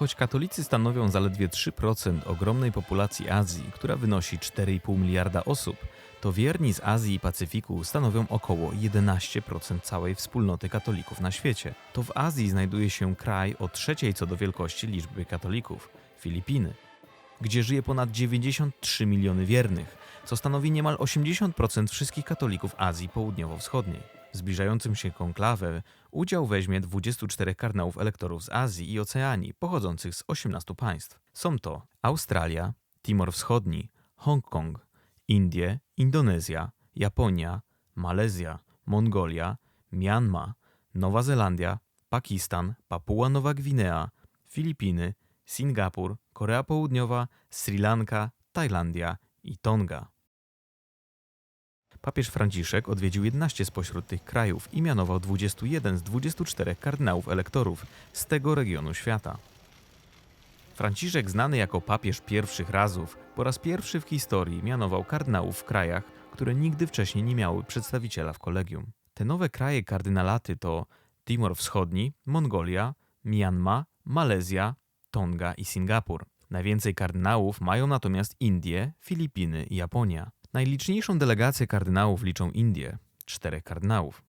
Choć katolicy stanowią zaledwie 3% ogromnej populacji Azji, która wynosi 4,5 miliarda osób, to wierni z Azji i Pacyfiku stanowią około 11% całej wspólnoty katolików na świecie. To w Azji znajduje się kraj o trzeciej co do wielkości liczby katolików Filipiny, gdzie żyje ponad 93 miliony wiernych, co stanowi niemal 80% wszystkich katolików Azji Południowo-Wschodniej. Zbliżającym się konklawę udział weźmie 24 kardynałów elektorów z Azji i Oceanii, pochodzących z 18 państw. Są to Australia, Timor Wschodni, Hongkong, Indie, Indonezja, Japonia, Malezja, Mongolia, Myanmar, Nowa Zelandia, Pakistan, Papua Nowa Gwinea, Filipiny, Singapur, Korea Południowa, Sri Lanka, Tajlandia i Tonga. Papież Franciszek odwiedził 11 spośród tych krajów i mianował 21 z 24 kardynałów elektorów z tego regionu świata. Franciszek, znany jako papież pierwszych razów, po raz pierwszy w historii mianował kardynałów w krajach, które nigdy wcześniej nie miały przedstawiciela w kolegium. Te nowe kraje kardynalaty to Timor Wschodni, Mongolia, Myanmar, Malezja, Tonga i Singapur. Najwięcej kardynałów mają natomiast Indie, Filipiny i Japonia. Najliczniejszą delegację kardynałów liczą Indie czterech kardynałów.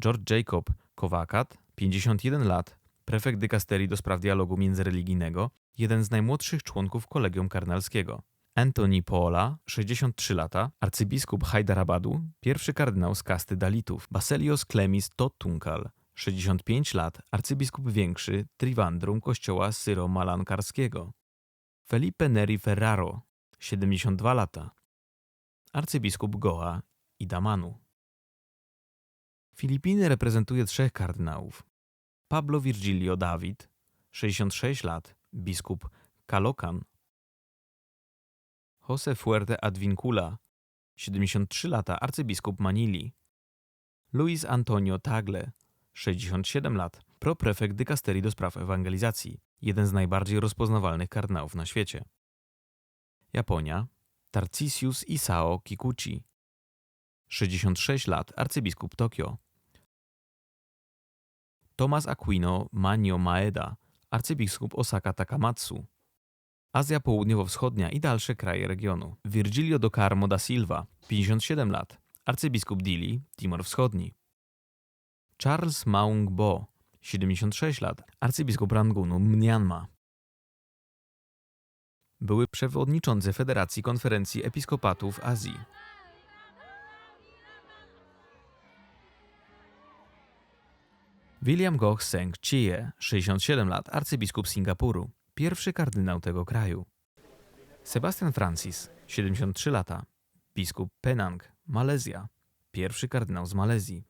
George Jacob Kowakat, 51 lat, prefekt dykasterii do spraw dialogu międzyreligijnego, jeden z najmłodszych członków kolegium kardynalskiego. Anthony Paola, 63 lata, arcybiskup Hyderabadu, pierwszy kardynał z kasty Dalitów. Baselios Klemis Totunkal, 65 lat, arcybiskup większy Trivandrum kościoła syro-malankarskiego. Felipe Neri Ferraro, 72 lata, arcybiskup Goa i Damanu. Filipiny reprezentuje trzech kardynałów. Pablo Virgilio David, 66 lat, biskup Calocan. Jose Fuerte Advincula, 73 lata, arcybiskup Manili. Luis Antonio Tagle, 67 lat, proprefekt dykasterii do spraw ewangelizacji, jeden z najbardziej rozpoznawalnych kardynałów na świecie. Japonia, Tarcisius Isao Kikuchi, 66 lat, arcybiskup Tokio. Tomas Aquino Manio Maeda, arcybiskup Osaka Takamatsu. Azja Południowo-Wschodnia i dalsze kraje regionu. Virgilio do Carmo da Silva, 57 lat, arcybiskup Dili, Timor Wschodni. Charles Maung Bo, 76 lat, arcybiskup Rangunu, Myanmar. Były przewodniczący Federacji Konferencji Episkopatów Azji. William Goch Seng Chie, 67 lat, arcybiskup Singapuru, pierwszy kardynał tego kraju. Sebastian Francis, 73 lata, biskup Penang, Malezja, pierwszy kardynał z Malezji.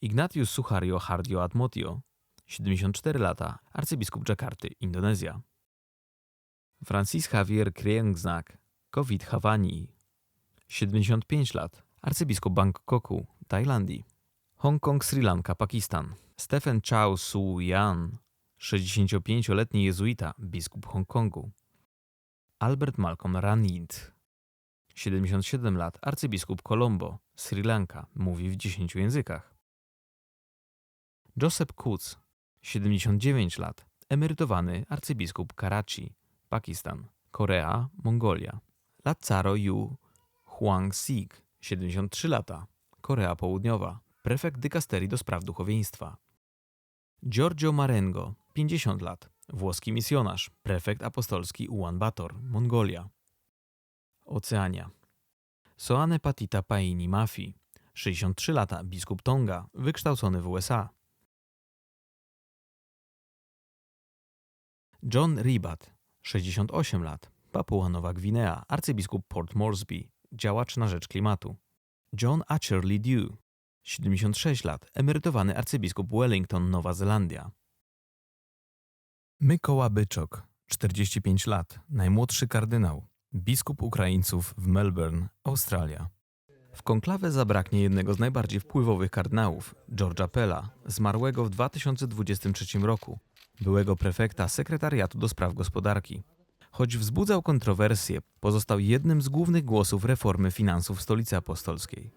Ignatius Suharyo Hardio Atmotio, 74 lata, arcybiskup Dżakarty, Indonezja. Francis Javier Kriengznak, Covid Hawani, 75 lat, arcybiskup Bangkoku, Tajlandii. Hongkong, Sri Lanka, Pakistan. Stephen Chow Su Yan, 65-letni jezuita, biskup Hongkongu. Albert Malcolm Ranid, 77 lat, arcybiskup Colombo, Sri Lanka, mówi w 10 językach. Joseph Kutz, 79 lat, emerytowany arcybiskup Karachi, Pakistan, Korea, Mongolia. Lazaro Yu Huang-sik, 73 lata, Korea Południowa, prefekt dykasterii do spraw duchowieństwa. Giorgio Marengo, 50 lat, włoski misjonarz, prefekt apostolski Ulaanbaatar, Mongolia. Oceania. Soane Patita Paini Mafi, 63 lata, biskup Tonga, wykształcony w USA. John Ribat, 68 lat, Papua Nowa Gwinea, arcybiskup Port Moresby, działacz na rzecz klimatu. John Atcherley Dew, 76 lat, emerytowany arcybiskup Wellington, Nowa Zelandia. Mykoła Byczok, 45 lat, najmłodszy kardynał, biskup Ukraińców w Melbourne, Australia. W konklawę zabraknie jednego z najbardziej wpływowych kardynałów, George'a Pella, zmarłego w 2023 roku, byłego prefekta sekretariatu do spraw gospodarki. Choć wzbudzał kontrowersje, pozostał jednym z głównych głosów reformy finansów stolicy apostolskiej.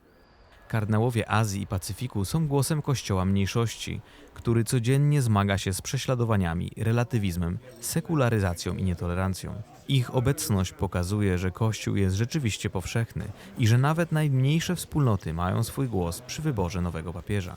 Kardynałowie Azji i Pacyfiku są głosem Kościoła mniejszości, który codziennie zmaga się z prześladowaniami, relatywizmem, sekularyzacją i nietolerancją. Ich obecność pokazuje, że Kościół jest rzeczywiście powszechny i że nawet najmniejsze wspólnoty mają swój głos przy wyborze nowego papieża.